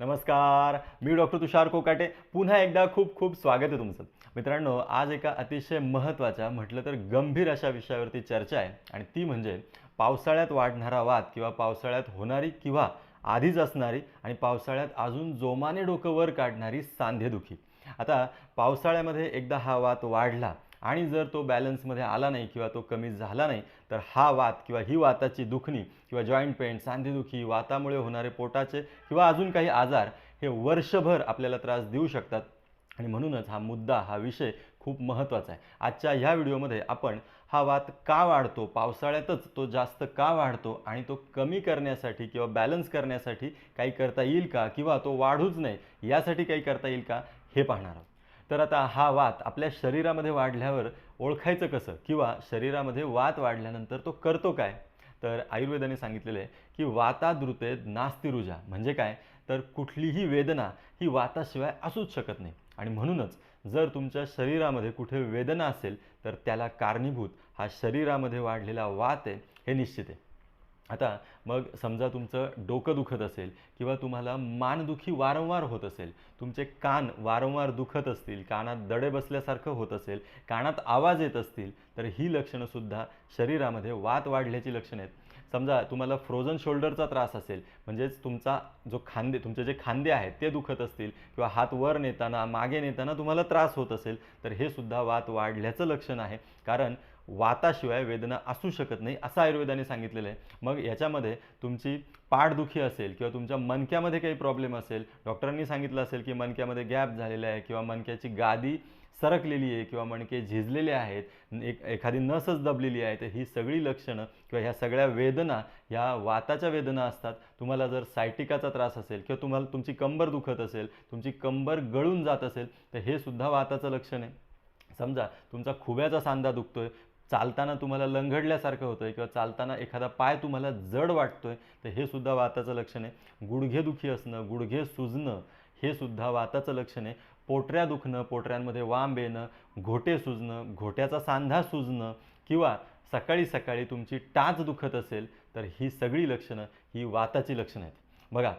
नमस्कार मी डॉक्टर तुषार कोकाटे. पुन्हा एकदा खूप खूप स्वागत आहे तुमचं. मित्रांनो आज एका अतिशय महत्त्वाच्या म्हटलं तर गंभीर अशा विषयावरती चर्चा आहे आणि ती म्हणजे पावसाळ्यात वाढणारा वाद किंवा पावसाळ्यात होणारी किंवा आधीच असणारी आणि पावसाळ्यात अजून जोमाने डोकं वर काढणारी सांधेदुखी. आता पावसाळ्यामध्ये एकदा हा वाद वाढला आणि जर तो बॅलन्समध्ये आला नाही किंवा तो कमी झाला नाही तर हा वात किंवा ही वाताची दुखणी किंवा जॉईंट पेन सांधेदुखी वातामुळे होणारे पोटाचे किंवा अजून काही आजार हे वर्षभर आपल्याला त्रास देऊ शकतात. आणि म्हणूनच हा मुद्दा हा विषय खूप महत्त्वाचा आहे. आजच्या ह्या व्हिडिओमध्ये आपण हा वात का वाढतो पावसाळ्यातच तो जास्त का वाढतो आणि तो कमी करण्यासाठी किंवा बॅलन्स करण्यासाठी काही करता येईल का किंवा तो वाढूच नाही यासाठी काही करता येईल का हे पाहणार आहोत. तर आता हा वात आपल्या शरीरामध्ये वाढल्यावर ओळखायचं कसं? किंवा शरीरामध्ये वात वाढल्यानंतर तो करतो काय? तर आयुर्वेदाने सांगितलेलं आहे की वातादृते नास्ती रुजा म्हणजे काय? तर कुठलीही वेदना ही वाताशिवाय असूच शकत नाही. आणि म्हणूनच जर तुमच्या शरीरामध्ये कुठे वेदना असेल तर त्याला कारणीभूत हा शरीरामध्ये वाढलेला वात आहे हे निश्चित आहे. आता मग समजा तुमचं डोकं दुखत असेल किंवा तुम्हाला मानदुखी वारंवार होत असेल तुमचे कान वारंवार दुखत असतील कानात दडे बसल्यासारखं होत असेल कानात आवाज येत असतील तर ही लक्षणंसुद्धा शरीरामध्ये वात वाढल्याची लक्षणं आहेत. समजा तुम्हाला फ्रोझन शोल्डरचा त्रास असेल म्हणजेच तुमचा जो खांदे तुमचे जे खांदे आहेत ते दुखत असतील किंवा हात वर नेताना मागे नेताना तुम्हाला त्रास होत असेल तर हे सुद्धा वात वाढल्याचं लक्षण आहे. कारण वाताशिवाय वेदना असू शकत नाही असं आयुर्वेदाने सांगितलेलं आहे. मग याच्यामध्ये तुमची पाठदुखी असेल किंवा तुमच्या मणक्यामध्ये काही प्रॉब्लेम असेल डॉक्टरांनी सांगितलं असेल की मणक्यामध्ये गॅप झालेला आहे किंवा मणक्याची गादी सरकलेली आहे किंवा मणके झिजलेले आहेत एक एखादी नसच दबलेली आहे तर ही सगळी लक्षणं किंवा ह्या सगळ्या वेदना ह्या वाताच्या वेदना असतात. तुम्हाला जर सायटिकाचा त्रास असेल किंवा तुम्हाला तुमची कंबर दुखत असेल तुमची कंबर गळून जात असेल तर हे सुद्धा वाताचं लक्षण आहे. समजा तुमचा खुब्याचा सांधा दुखतोय चालताना तुम्हाला लंगडल्यासारखं होतं आहे किंवा चालताना एखादा पाय तुम्हाला जड वाटतोय तर हे सुद्धा वाताचं लक्षण आहे. गुडघेदुखी असणं गुडघे सुजणं हे सुद्धा वाताचं लक्षण आहे. पोटऱ्या दुखणं पोटऱ्यांमध्ये वांब येणं घोटे सुजणं घोट्याचा सांधा सुजणं किंवा सकाळी सकाळी तुमची टाच दुखत असेल तर ही सगळी लक्षणं ही वाताची लक्षणं आहेत. बघा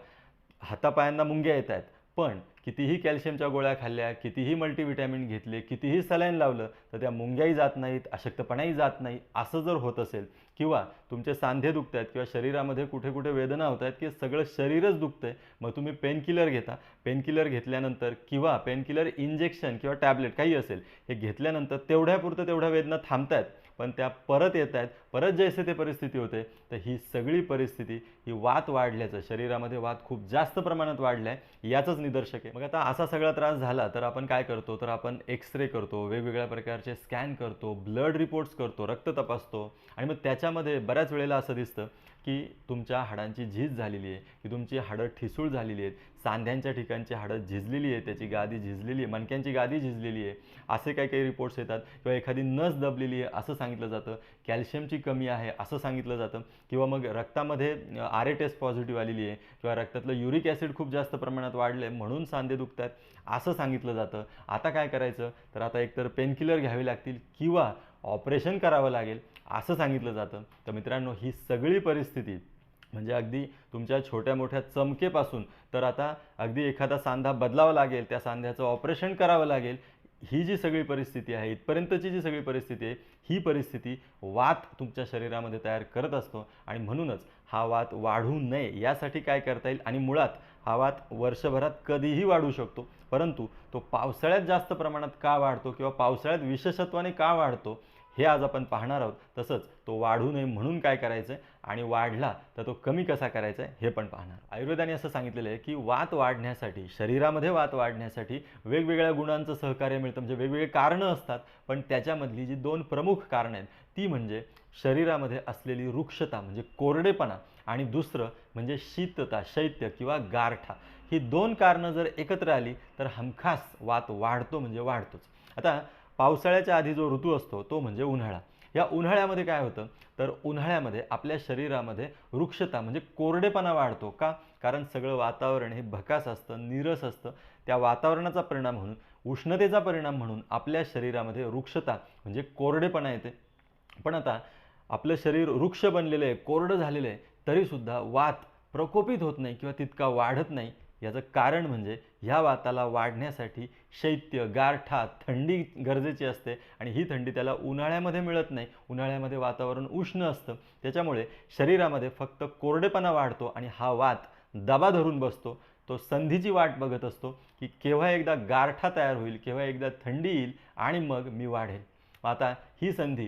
हातापायांना मुंग्या येत आहेत पण कितीही कॅल्शियमच्या गोळ्या खाल्ल्या कितीही मल्टीव्हिटॅमिन घेतले कितीही सलाईन लावलं तर त्या मुंग्याही जात नाहीत अशक्तपणाही जात नाही असं जर होत असेल किंवा तुमचे सांधे दुखत आहेत किंवा शरीरामध्ये कुठे कुठे वेदना होत आहेत की सगळं शरीरच दुखतं आहे मग तुम्ही पेनकिलर घेता. पेनकिलर घेतल्यानंतर किंवा पेनकिलर इंजेक्शन किंवा टॅबलेट काही असेल हे घेतल्यानंतर तेवढ्यापुरतं तेवढ्या वेदना थांबत आहेत पण त्या परत येत आहेत. परत जैसे ते परिस्थिती होते तर ही सगळी परिस्थिती ही वात वाढल्याचं शरीरामध्ये वात खूप जास्त प्रमाणात वाढलं आहे याचंच निदर्शक आहे. मग आता असा सगळा त्रास झाला तर आपण काय करतो? तर आपण एक्सरे करतो वेगवेगळ्या प्रकारचे स्कॅन करतो ब्लड रिपोर्ट्स करतो रक्त तपासतो. आणि मग त्याच्यामध्ये बऱ्याच वेळेला असं दिसतं की तुमच्या हाडांची झीज झालेली आहे की तुमची हाडं ठिसूळ झालेली आहेत सांध्यांच्या ठिकाणची हाडं झिजलेली आहे त्याची गादी झिजलेली आहे मणक्यांची गादी झिजलेली आहे असे काही काही रिपोर्ट्स येतात. किंवा एखादी नस दबलेली आहे असं सांगितलं जातं. कॅल्शियमची कमी आहे असं सांगितलं जातं. किंवा मग रक्तामध्ये आर ए टेस्ट पॉझिटिव्ह आलेली आहे किंवा रक्तातलं युरिक ॲसिड खूप जास्त प्रमाणात वाढलं आहे म्हणून सांधे दुखतात असं सांगितलं जातं. आता काय करायचं? तर आता एकतर पेनकिलर घ्यावे लागतील किंवा ऑपरेशन करावं लागेल असं सांगितलं जातं. तर मित्रांनो ही सगळी परिस्थिती म्हणजे अगदी तुमच्या छोट्या मोठ्या चमकेपासून तर आता अगदी एखादा सांधा बदलावा लागेल त्या सांध्याचं ऑपरेशन करावं लागेल ही जी सगळी परिस्थिती आहे इथपर्यंतची जी सगळी परिस्थिती आहे ही परिस्थिती वात तुमच्या शरीरामध्ये तयार करत असतो. आणि म्हणूनच हा वात वाढू नये यासाठी काय करता येईल? आणि मुळात हा वात वर्षभरात कधीही वाढू शकतो. परंतु तो पावसाळ्यात जास्त प्रमाणात का वाढतो किंवा पावसाळ्यात विशेषत्वाने का वाढतो हे आज आपण पाहणार आहोत. तसंच तो वाढू नये म्हणून काय करायचं आहे आणि वाढला तर तो कमी कसा करायचा आहे हे पण पाहणार. आयुर्वेदाने असं सांगितलेलं आहे की वात वाढण्यासाठी शरीरामध्ये वात वाढण्यासाठी वेगवेगळ्या गुणांचं सहकार्य मिळतं म्हणजे वेगवेगळे कारणं असतात पण त्याच्यामधली जी दोन प्रमुख कारणं आहेत ती म्हणजे शरीरामध्ये असलेली वृक्षता म्हणजे कोरडेपणा आणि दुसरं म्हणजे शीतता शैत्य किंवा गारठा. ही दोन कारणं जर एकत्र आली तर हमखास वात वाढतो म्हणजे वाढतोच. आता पावसाळ्याच्या आधी जो ऋतू असतो तो म्हणजे उन्हाळा. या उन्हाळ्यामध्ये काय होतं? तर उन्हाळ्यामध्ये आपल्या शरीरामध्ये वृक्षता म्हणजे कोरडेपणा वाढतो का? कारण सगळं वातावरण हे भकास असतं नीरस असतं. त्या वातावरणाचा परिणाम म्हणून उष्णतेचा परिणाम म्हणून आपल्या शरीरामध्ये वृक्षता म्हणजे कोरडेपणा येते. पण आता आपलं शरीर वृक्ष बनलेलं आहे कोरडं झालेलं आहे तरीसुद्धा वात प्रकोपित होत नाही किंवा तितका वाढत नाही. याचं कारण म्हणजे ह्या वाताला वाढण्यासाठी शैत्य गारठा थंडी गरजेची असते आणि ही थंडी त्याला उन्हाळ्यामध्ये मिळत नाही. उन्हाळ्यामध्ये वातावरण उष्ण असतं. त्याच्यामुळे शरीरामध्ये फक्त कोरडेपणा वाढतो आणि हा वात दबा धरून बसतो. तो संधीची वाट बघत असतो की केव्हा एकदा गारठा तयार होईल केव्हा एकदा थंडी येईल आणि मग मी वाढेल. आता ही संधी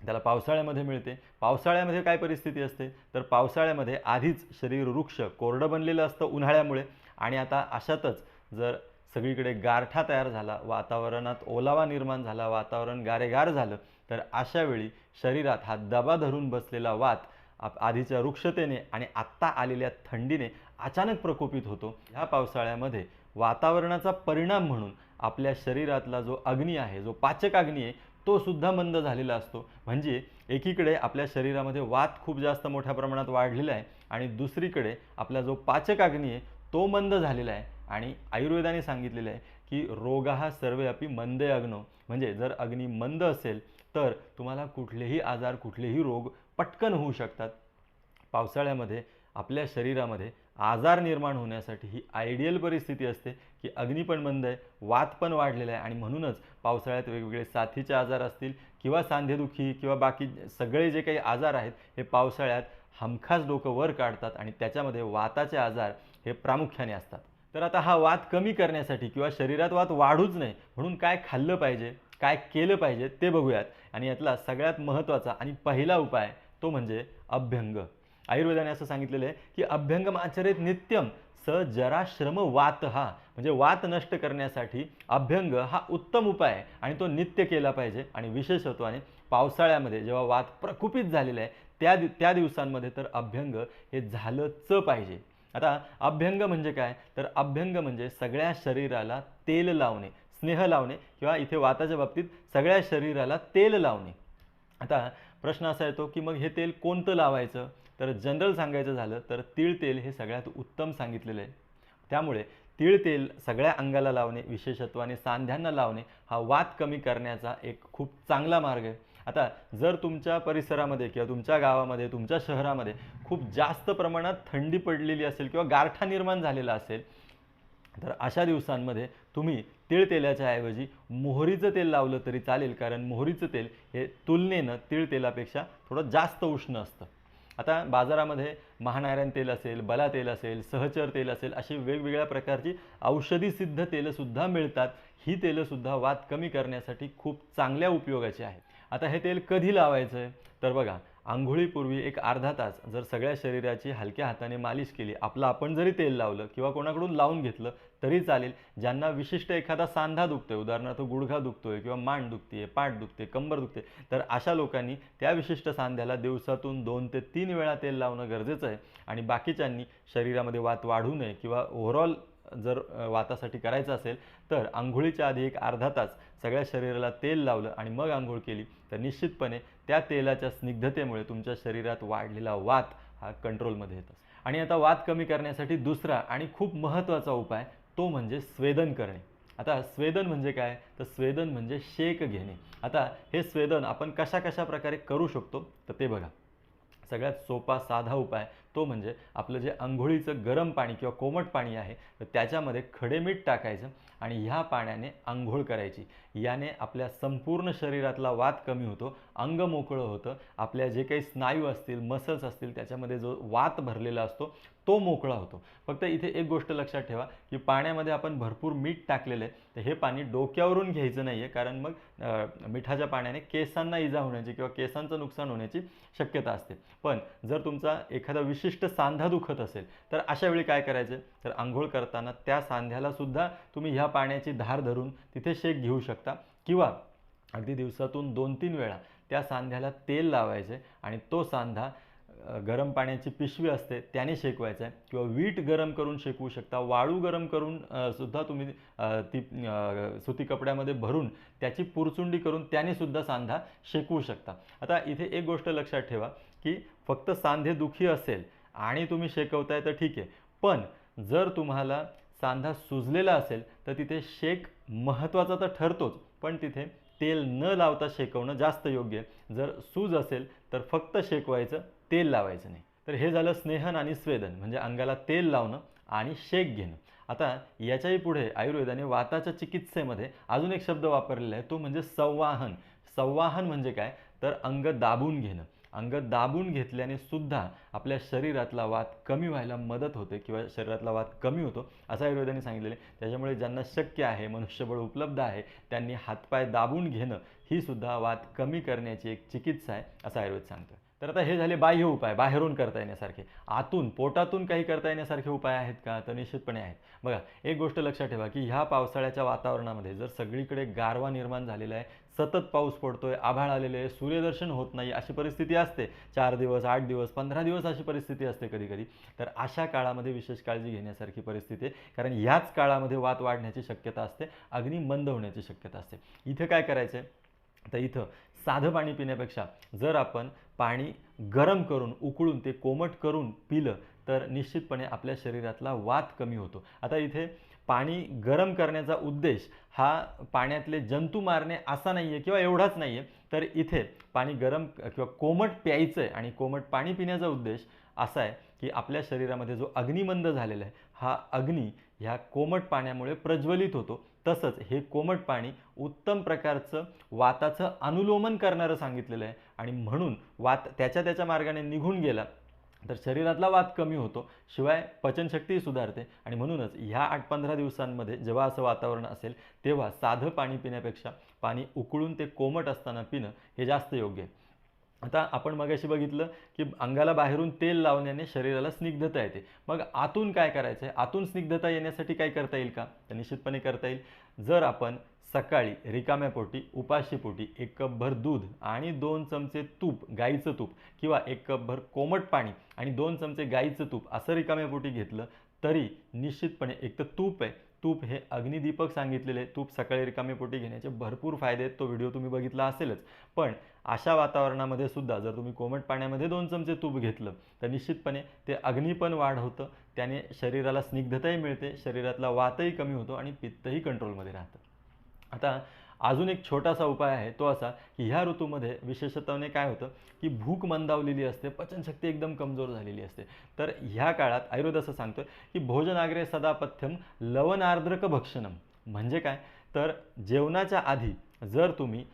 त्याला पावसाळ्यामध्ये मिळते. पावसाळ्यामध्ये काय परिस्थिती असते? तर पावसाळ्यामध्ये आधीच शरीर वृक्ष कोरडं बनलेलं असतं उन्हाळ्यामुळे. आणि आता अशातच जर सगळीकडे गारठा तयार झाला वातावरणात ओलावा निर्माण झाला वातावरण गारेगार झालं तर अशा वेळी शरीरात हा दबा धरून बसलेला वात आप आधीच्या वृक्षतेने आणि आत्ता आलेल्या थंडीने अचानक प्रकोपित होतो. ह्या पावसाळ्यामध्ये वातावरणाचा परिणाम म्हणून आपल्या शरीरातला जो अग्नी आहे जो पाचक अग्नी आहे तो सुद्धा मंद झालेला असतो. म्हणजे एकीकडे आपल्या शरीरामध्ये वात खूप जास्त मोठ्या प्रमाणात वाढलेला आहे आणि दुसरीकडे आपला जो पाचक अग्नी आहे तो मंद झालेला आहे. आणि आयुर्वेदाने सांगितलेलं आहे की रोग हा सर्वे अपि मंदे अग्नो. म्हणजे जर अग्नी मंद असेल तर तुम्हाला कुठलेही आजार कुठलेही रोग पटकन होऊ शकतात. पावसाळ्यामध्ये आपल्या शरीरामध्ये आजार निर्माण होण्यासाठी ही आयडियल परिस्थिती असते की अग्नी पण मंद आहे वात पण वाढलेला आहे आणि म्हणूनच पावसाळ्यात वेगवेगळे साथीचे आजार असतील किंवा सांधेदुखी किंवा बाकी सगळे जे काही आजार आहेत हे पावसाळ्यात हमखास डोकं वर काढतात आणि त्याच्यामध्ये वाताचे आजार हे प्रामुख्याने असतात. तर आता हा वात कमी करण्यासाठी किंवा शरीरात वात वाढूच नाही म्हणून काय खाल्लं पाहिजे काय केलं पाहिजे ते बघूयात. आणि यातला सगळ्यात महत्त्वाचा आणि पहिला उपाय तो म्हणजे अभ्यंग. आयुर्वेदाने असं सांगितलेलं आहे की अभ्यंगम आचरित नित्यम स जरा श्रम वात हा म्हणजे वात नष्ट करण्यासाठी अभ्यंग हा उत्तम उपाय आहे आणि तो नित्य केला पाहिजे आणि विशेषत्वाने पावसाळ्यामध्ये जेव्हा वात प्रकुपित झालेला आहे त्या दि त्या दिवसांमध्ये तर अभ्यंग हे झालंच पाहिजे. आता अभ्यंग म्हणजे काय? तर अभ्यंग म्हणजे सगळ्या शरीराला तेल लावणे स्नेह लावणे किंवा इथे वाताच्या बाबतीत सगळ्या शरीराला तेल लावणे. आता प्रश्न असा येतो की मग हे तेल कोणतं लावायचं? तर जनरल सांगायचं झालं तर तीळ तेल हे सगळ्यात उत्तम सांगितलेलं आहे. त्यामुळे तीळ तेल सगळ्या अंगाला लावणे विशेषत्वाने सांध्यांना लावणे हा वात कमी करण्याचा एक खूप चांगला मार्ग आहे. आता जर तुमच्या परिसरामध्ये किंवा तुमच्या गावामध्ये तुमच्या शहरामध्ये खूप जास्त प्रमाणात थंडी पडलेली असेल किंवा गारठा निर्माण झालेला असेल तर अशा दिवसांमध्ये तुम्ही तीळ तेलाच्या ऐवजी मोहरीचं तेल लावलं तरी चालेल. कारण मोहरीचं तेल हे तुलनेनं तीळ तेलापेक्षा थोडं जास्त उष्ण असतं. आता बाजारामध्ये महानारायण तेल असेल बला तेल असेल सहचर तेल असेल अशी वेगवेगळ्या प्रकारची औषधी सिद्ध तेलंसुद्धा मिळतात. ही तेलंसुद्धा वात कमी करण्यासाठी खूप चांगल्या उपयोगाची आहेत आता हे तेल कधी लावायचं आहे तर बघा आंघोळीपूर्वी एक अर्धा तास जर सगळ्या शरीराची हलक्या हाताने मालिश केली आपलं आपण जरी तेल लावलं किंवा कोणाकडून लावून घेतलं तरी चालेल. ज्यांना विशिष्ट एखादा सांधा दुखतोय उदाहरणार्थ गुडघा आहे किंवा मान दुखते पाठ दुखते कंबर दुखते तर अशा लोकांनी त्या विशिष्ट सांध्याला दिवसातून दोन ते तीन वेळा तेल लावणं गरजेचं आहे. आणि बाकीच्यांनी शरीरामध्ये वात वाढू नये किंवा ओव्हरऑल जर वातासाठी करायचं असेल तर आंघोळीच्या आधी एक अर्धा तास सगळ्या शरीराला तेल लावलं आणि मग आंघोळ केली तर निश्चितपणे त्या तेलाच्या स्निग्धतेमुळे तुमच्या शरीरात वाढलेला वात हा कंट्रोलमध्ये येतो. आणि आता वात कमी करण्यासाठी दुसरा आणि खूप महत्त्वाचा उपाय तो म्हणजे स्वेदन करणे. आता स्वेदन म्हणजे काय? तर स्वेदन म्हणजे शेक घेणे. आता हे स्वेदन आपण कशा कशा प्रकारे करू शकतो? तर ते बघा. सगळ्यात सोपा साधा उपाय तो म्हणजे आपलं जे आंघोळीचं गरम पाणी किंवा कोमट पाणी आहे तर त्याच्यामध्ये खडे मीठ टाकायचं आणि ह्या पाण्याने आंघोळ करायची. याने आपल्या संपूर्ण शरीरातला वात कमी होतो अंग मोकळं होतं आपल्या जे काही स्नायू असतील मसल्स असतील त्याच्यामध्ये जो वात भरलेला असतो तो मोकळा होतो. फक्त इथे एक गोष्ट लक्षात ठेवा की पाण्यामध्ये आपण भरपूर मीठ टाकलेलं आहे तर हे पाणी डोक्यावरून घ्यायचं नाही आहे कारण मग मिठाच्या पाण्याने केसांना इजा होण्याची किंवा केसांचं नुकसान होण्याची शक्यता असते. पण जर तुमचा एखादा विशिष्ट सांधा दुखत असेल तर अशा वेळी काय करायचं? तर आंघोळ करताना त्या सांध्याला सुद्धा तुम्ही ह्या पाण्याची धार धरून तिथे शेक घेऊ शकता. किंवा अगदी दिवसातून दोन तीन वेळा त्या सांध्याला तेल लावायचे आणि तो सांधा गरम पाण्याची पिशवी असते त्याने शेकवायचा आहे. किंवा वीट गरम करून शेकवू शकता वाळू गरम करून सुद्धा तुम्ही ती सुती कपड्यामध्ये भरून त्याची पुरचुंडी करून त्याने सुद्धा सांधा शेकवू शकता. आता इथे एक गोष्ट लक्षात ठेवा की फक्त सांधे दुखी असेल आणि तुम्ही शेकवताय तर ठीक आहे. पण जर तुम्हाला सांधा सुजलेला असेल तर तिथे शेक महत्त्वाचा तर ठरतोच. पण तिथे तेल न लावता शेकवणं जास्त योग्य. आहे जर सूज असेल तर फक्त शेकवायचं तेल लावायचं नाही. तर हे झालं स्नेहन आणि स्वेदन म्हणजे अंगाला तेल लावणं आणि शेक घेणं. आता याच्याही पुढे आयुर्वेदाने वाताच्या चिकित्सेमध्ये अजून एक शब्द वापरलेला आहे तो म्हणजे संवाहन. संवाहन म्हणजे काय? तर अंग दाबून घेणं. अंग दाबून घेतल्याने सुद्धा आपल्या शरीरातला वात कमी व्हायला मदत होते किंवा शरीरातला वात कमी होतो असं आयुर्वेदाने सांगितलेलं आहे. त्याच्यामुळे ज्यांना शक्य आहे मनुष्यबळ उपलब्ध आहे त्यांनी हातपाय दाबून घेणं ही सुद्धा वात कमी करण्याची एक चिकित्सा आहे असं आयुर्वेद सांगतं तर आता हे झाले बाह्य उपाय बाहेरून करता येण्यासारखे. आतून पोटातून काही करता येण्यासारखे उपाय आहेत का? तर निश्चितपणे आहेत. बघा एक गोष्ट लक्षात ठेवा की ह्या पावसाळ्याच्या वातावरणामध्ये जर सगळीकडे गारवा निर्माण झालेला आहे सतत पाऊस पडतोय आभाळ आलेले आहे सूर्यदर्शन होत नाही अशी परिस्थिती असते. चार दिवस आठ दिवस पंधरा दिवस अशी परिस्थिती असते कधी कधी तर अशा काळामध्ये विशेष काळजी घेण्यासारखी परिस्थिती आहे. कारण ह्याच काळामध्ये वात वाढण्याची शक्यता असते अग्नी मंद होण्याची शक्यता असते. इथं काय करायचं तर इथं साधं पाणी पिण्यापेक्षा जर आपण पाणी गरम करून उकळून ते कोमट करून पिलं तर निश्चितपणे आपल्या शरीरातला वात कमी होतो. आता इथे पाणी गरम करण्याचा उद्देश हा पाण्यातले जंतू मारणे असा नाही आहे किंवा एवढाच नाही आहे तर इथे पाणी गरम किंवा कोमट प्यायचं आहे आणि कोमट पाणी पिण्याचा उद्देश असा आहे की आपल्या शरीरामध्ये जो अग्निमंद झालेला आहे हा अग्नी ह्या कोमट पाण्यामुळे प्रज्वलित होतो. तसंच हे कोमट पाणी उत्तम प्रकारचं वाताचं अनुलोमन करणारं सांगितलेलं आहे. आणि म्हणून वात त्याच्या त्याच्या मार्गाने निघून गेला. तर शरीरातला वात कमी होतो शिवाय पचनशक्तीही सुधारते आणि म्हणूनच ह्या आठ पंधरा दिवसांमध्ये जेव्हा असं वातावरण असेल तेव्हा साधं पाणी पिण्यापेक्षा पाणी उकळून ते कोमट असताना पिणं हे जास्त योग्य आहे. आता आपण मगाशी बघितलं की अंगाला बाहेरून तेल लावण्याने शरीराला स्निग्धता येते. मग आतून काय करायचं आहे आतून स्निग्धता येण्यासाठी काय करता येईल का? तर निश्चितपणे करता येईल. जर आपण सकाळी रिकाम्या पोटी उपाशीपोटी एक कपभर दूध आणि दोन चमचे तूप गाईचं तूप किंवा एक कपभर कोमट पाणी आणि दोन चमचे गाईचं तूप असं रिकाम्या पोटी घेतलं तरी निश्चितपणे एक तर तूप आहे. तूप हे अग्निदीपक सांगितलेले तूप सकाळी रिकामी पोटी घेण्याचे भरपूर फायदे आहेत. तो व्हिडिओ तुम्ही बघितला असेलच. पण अशा वातावरणामध्ये सुद्धा जर तुम्ही कोमट पाण्यामध्ये दोन चमचे तूप घेतलं तर निश्चितपणे ते अग्नी पण होतं. त्याने शरीराला स्निग्धताही मिळते शरीरातला वातही कमी होतो आणि पित्तही कंट्रोलमध्ये राहतं. आता अजून एक छोटासा उपाय आहे तो असा की ह्या ऋतूमध्ये विशेषत्वाने काय होतं की भूक मंदावलेली असते पचनशक्ती एकदम कमजोर झालेली असते. तर ह्या काळात आयुर्वेद असं सांगतो की भोजनाग्रे सदापथ्यम लवणार्द्रक भक्षणम. म्हणजे काय? तर जेवणाच्या आधी जर तुम्ही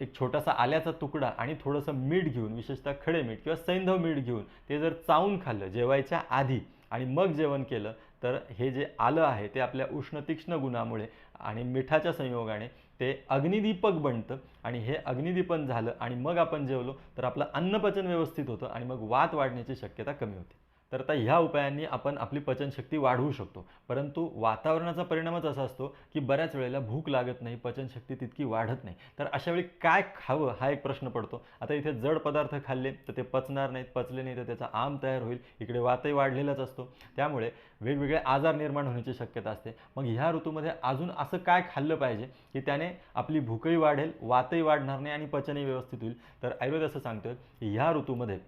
एक छोटासा आल्याचा तुकडा आणि थोडंसं मीठ घेऊन विशेषतः खडे मीठ किंवा सैंधव मीठ घेऊन ते जर चावून खाल्लं जेवायच्या आधी आणि मग जेवण केलं तर हे जे आलं आहे ते आपल्या उष्ण तीक्ष्ण गुणामुळे आणि मिठाच्या संयोगाने ते अग्निदीपक बनतं आणि हे अग्निदीपन झालं आणि मग आपण जेवलो तर आपलं अन्नपचन व्यवस्थित होतं आणि मग वात वाढण्याची शक्यता कमी होते. तर आता ह्या उपायांनी आपण आपली पचनशक्ती वाढवू शकतो. परंतु वातावरणाचा परिणामच असा असतो की बऱ्याच वेळेला भूक लागत नाही पचनशक्ती तितकी वाढत नाही. तर अशा वेळी काय खावं हा एक प्रश्न पडतो. आता इथे जड पदार्थ खाल्ले तर ते पचणार नाहीत पचले नाही तर त्याचा आम तयार होईल इकडे वातही वाढलेलाच असतो. त्यामुळे वेगवेगळे आजार निर्माण होण्याची शक्यता असते. मग ह्या ऋतूमध्ये अजून असं काय खाल्लं पाहिजे की त्याने आपली भूकही वाढेल वातही वाढणार नाही आणि पचनही व्यवस्थित होईल? तर आयुर्वेद असं सांगतोय की ह्या ऋतूमध्ये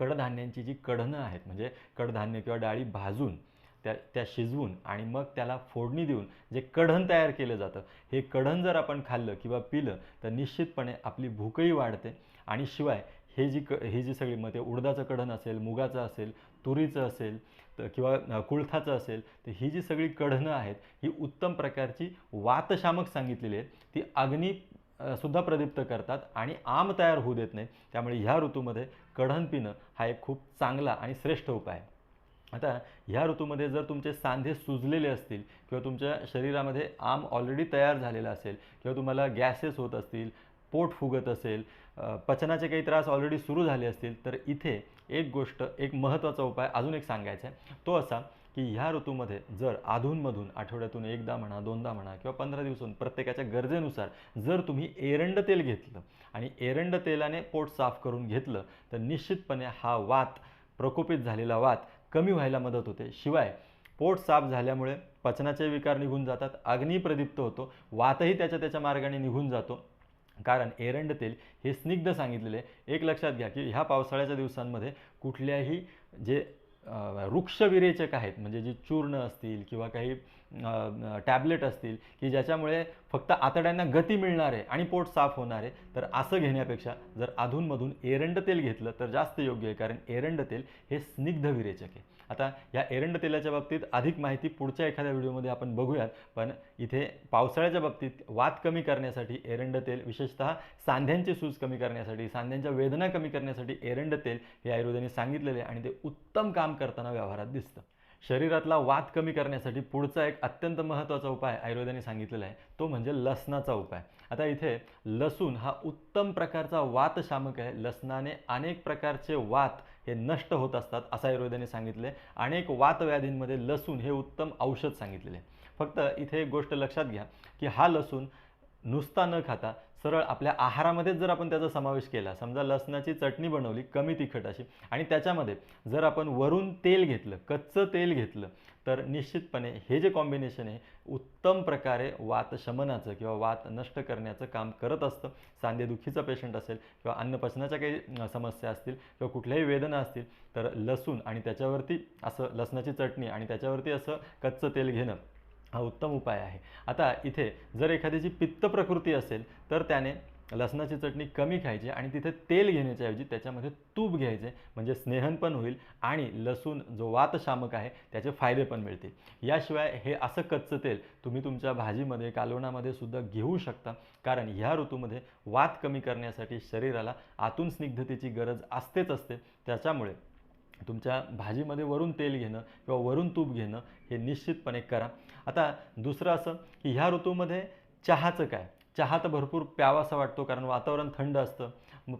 कडधान्यांची जी कढणं आहेत म्हणजे कडधान्य किंवा डाळी भाजून त्या त्या शिजवून आणि मग त्याला फोडणी देऊन जे कढण तयार केलं जातं हे कढण जर आपण खाल्लं किंवा पिलं तर निश्चितपणे आपली भूकही वाढते. आणि शिवाय हे जी क ही जी सगळी मग ते उडदाचं कढण असेल मुगाचं असेल तुरीचं असेल तर किंवा कुळथाचं असेल तर ही जी सगळी कढणं आहेत ही उत्तम प्रकारची वातशामक सांगितलेली आहेत. ती अग्नी सुद्धा प्रदीप्त करतात आणि आम तयार होऊ देत नाहीत. त्यामुळे ह्या ऋतूमध्ये कढण पिणं हा एक खूप चांगला आणि श्रेष्ठ उपाय आहे. आता ह्या ऋतूमध्ये जर तुमचे सांधे सुजलेले असतील किंवा तुमच्या शरीरामध्ये आम ऑलरेडी तयार झालेला असेल किंवा तुम्हाला गॅसेस होत असतील पोट फुगत असेल पचनाचे काही त्रास ऑलरेडी सुरू झाले असतील तर इथे एक गोष्ट एक महत्त्वाचा उपाय अजून एक सांगायचा आहे. तो असा की ह्या ऋतूमध्ये जर अधूनमधून आठवड्यातून एकदा म्हणा दोनदा म्हणा किंवा पंधरा दिवसातून प्रत्येकाच्या गरजेनुसार जर तुम्ही एरंड तेल घेतलं आणि एरंड तेलाने पोट साफ करून घेतलं तर निश्चितपणे हा वात प्रकोपित झालेला वात कमी व्हायला मदत होते. शिवाय पोट साफ झाल्यामुळे पचनाचे विकार निघून जातात अग्नी प्रदीप्त होतो वातही त्याच्या त्याच्या मार्गाने निघून जातो. कारण एरंड तेल हे स्निग्ध सांगितलेले एक लक्षात घ्या की ह्या पावसाळ्याच्या दिवसांमध्ये कुठल्याही जे वृक्षविरेचक आहेत म्हणजे जी चूर्ण असतील किंवा काही टॅबलेट असतील की ज्याच्यामुळे फक्त आतड्यांना गती मिळणार आहे आणि पोट साफ होणार आहे तर असं घेण्यापेक्षा जर अधूनमधून एरंड तेल घेतलं तर जास्त योग्य आहे. कारण एरंड तेल हे स्निग्ध विरेचक आहे. आता या एरंड तेलाच्या बाबतीत अधिक माहिती पुढच्या एखाद्या व्हिडिओमध्ये आपण बघूयात. पण इथे पावसाळ्याच्या बाबतीत वात कमी करण्यासाठी एरंड तेल विशेषतः सांध्यांचे सूज कमी करण्यासाठी सांध्यांच्या वेदना कमी करण्यासाठी एरंड तेल हे आयुर्वेदाने सांगितलेले आहे आणि ते उत्तम काम करताना व्यवहारात दिसतं. शरीरातला वात कमी करण्यासाठी पुढचा एक अत्यंत महत्त्वाचा उपाय आयुर्वेदाने सांगितलेला आहे. तो म्हणजे लसणाचा उपाय. आता इथे लसूण हा उत्तम प्रकारचा वातशामक आहे. लसणाने अनेक प्रकारचे वात हे नष्ट होत असतात असं आयुर्वेदाने सांगितले. अनेक वातव्याधींमध्ये लसूण हे उत्तम औषध सांगितलेले फक्त इथे एक गोष्ट लक्षात घ्या की हा लसूण नुसता न खाता सरळ आपल्या आहारामध्येच जर आपण त्याचा समावेश केला समजा लसणाची चटणी बनवली कमी तिखट अशी आणि त्याच्यामध्ये जर आपण वरून तेल घेतलं कच्चं तेल घेतलं तर निश्चितपणे हे जे कॉम्बिनेशन आहे उत्तम प्रकारे वात शमनाचं किंवा वात नष्ट करण्याचं काम करत असतं. सांधेदुखीचा पेशंट असेल किंवा अन्नपचनाच्या काही समस्या असतील किंवा कुठल्याही वेदना असतील तर लसूण आणि त्याच्यावरती असं लसणाची चटणी आणि त्याच्यावरती असं कच्चं तेल घेणं हा उत्तम उपाय आहे. आता इथे जर एखाद्याची पित्त प्रकृती असेल तर त्याने लसणाची चटणी कमी खायची आणि तिथे तेल घेण्याच्या ऐवजी त्याच्यामध्ये तूप घ्यायचे. म्हणजे स्नेहन पण होईल आणि लसूण जो वातशामक आहे त्याचे फायदे पण मिळतील. याशिवाय हे असं कच्चं तेल तुम्ही तुमच्या भाजीमध्ये कालवणामध्ये सुद्धा घेऊ शकता. कारण ह्या ऋतूमध्ये वात कमी करण्यासाठी शरीराला आतून स्निग्धतेची गरज असतेच असते. त्याच्यामुळे तुमच्या भाजीमध्ये वरून तेल घेणं किंवा वरून तूप घेणं हे निश्चितपणे करा. आता दुसरं असं की ह्या ऋतूमध्ये चहाचं काय? चहा तर भरपूर प्यावासा वाटतो कारण वातावरण थंड असतं.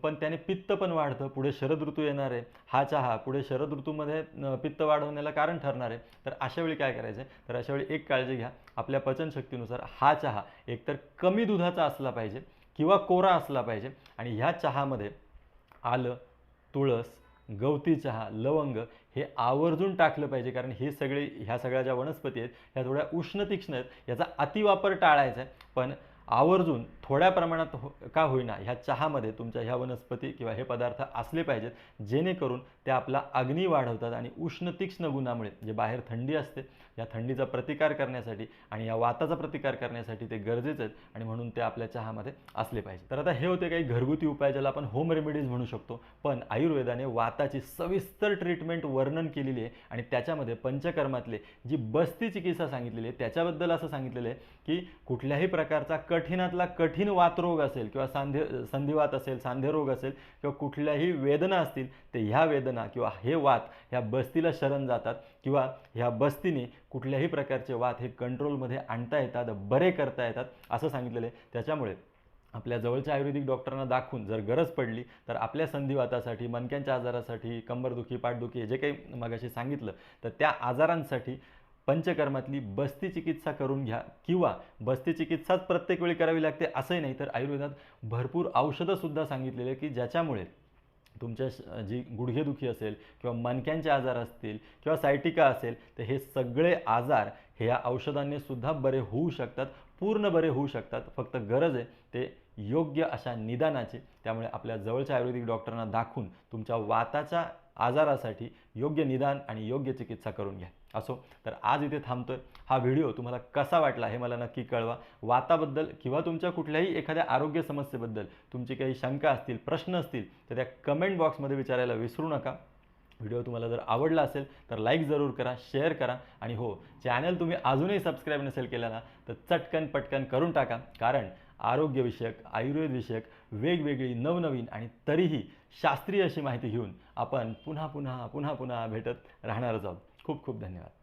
पण त्याने पित्त पण वाढतं. पुढे शरद ऋतू येणार आहे. हा चहा पुढे शरद ऋतूमध्ये पित्त वाढवण्याला कारण ठरणार आहे. तर अशा वेळी काय करायचं आहे तर अशा वेळी एक काळजी घ्या. आपल्या पचनशक्तीनुसार हा चहा एकतर कमी दुधाचा असला पाहिजे किंवा कोरा असला पाहिजे. आणि ह्या चहामध्ये आलं तुळस गवती चहा लवंग हे आवर्जून टाकलं पाहिजे. कारण हे सगळे ह्या सगळ्या ज्या वनस्पती आहेत ह्या थोड्या उष्ण तीक्ष्ण आहेत. याचा अतिवापर टाळायचा आहे. पण आवर्जून थोड्या प्रमाणात हो का होईना ह्या चहामध्ये तुमच्या ह्या वनस्पती किंवा हे पदार्थ असले पाहिजेत जेणेकरून ते आपला अग्नी वाढवतात आणि उष्ण तीक्ष्ण गुणामुळे जे बाहेर थंडी असते या थंडीचा प्रतिकार करण्यासाठी आणि या वाताचा प्रतिकार करण्यासाठी ते गरजेचे आहेत आणि म्हणून ते आपल्या चहामध्ये असले पाहिजे तर आता हे होते काही घरगुती उपाय ज्याला आपण होम रेमेडीज म्हणू शकतो. पण आयुर्वेदाने वाताची सविस्तर ट्रीटमेंट वर्णन केलेली आहे आणि त्याच्यामध्ये पंचकर्मातले जी बस्ती चिकित्सा सांगितलेली आहे त्याच्याबद्दल असं सांगितलेलं आहे की कुठल्याही प्रकारचा कठीणातला कठीण वातरोग असेल किंवा सांधे संधिवात असेल सांधेरोग असेल किंवा कुठल्याही वेदना असतील ते ह्या वेदना किंवा हे वात ह्या बस्तीला शरण जातात किंवा ह्या बस्तीने कुठल्याही प्रकारचे वात हे कंट्रोलमध्ये आणता येतात बरे करता येतात असं सांगितलेलं आहे. त्याच्यामुळे आपल्या जवळच्या आयुर्वेदिक डॉक्टरांना दाखवून जर गरज पडली तर आपल्या संधिवातासाठी मणक्यांच्या आजारासाठी कंबरदुखी पाठदुखी जे काही मगाशी सांगितलं तर त्या आजारांसाठी पंचकर्मातली बस्ती चिकित्सा करून घ्या किंवा बस्ती चिकित्साच प्रत्येक वेळी करावी लागते असंही नाही तर आयुर्वेदात भरपूर औषधंसुद्धा सांगितलेले की ज्याच्यामुळे तुमच्या श- जी गुडघेदुखी असेल किंवा मणक्यांचे आजार असतील किंवा सायटिका असेल तर हे सगळे आजार हे या औषधांनी सुद्धा बरे होऊ शकतात पूर्ण बरे होऊ शकतात. फक्त गरज आहे ते योग्य अशा निदानाची. त्यामुळे आपल्या जवळच्या आयुर्वेदिक डॉक्टरांना दाखवून तुमच्या वाताच्या आजारासाठी योग्य निदान आणि योग्य चिकित्सा करून घ्या. असो तर आज इथे थांबतोय. हा व्हिडिओ तुम्हाला कसा वाटला हे मला नक्की कळवा. वाताबद्दल किंवा तुमच्या कुठल्याही एखाद्या आरोग्य समस्येबद्दल तुमची काही शंका असतील प्रश्न असतील तर त्या कमेंट बॉक्समध्ये विचारायला विसरू नका. व्हिडिओ तुम्हाला जर आवडला असेल तर लाईक जरूर करा शेअर करा आणि हो चॅनल तुम्ही अजूनही सबस्क्राईब नसेल केलेला तर चटकन पटकन करून टाका. कारण आरोग्यविषयक आयुर्वेदविषयक वेगवेगळी नवनवीन आणि तरीही शास्त्रीय अशी माहिती घेऊन आपण पुन्हा पुन्हा पुन्हा पुन्हा भेटत राहणारच आहोत. खूप खूप धन्यवाद.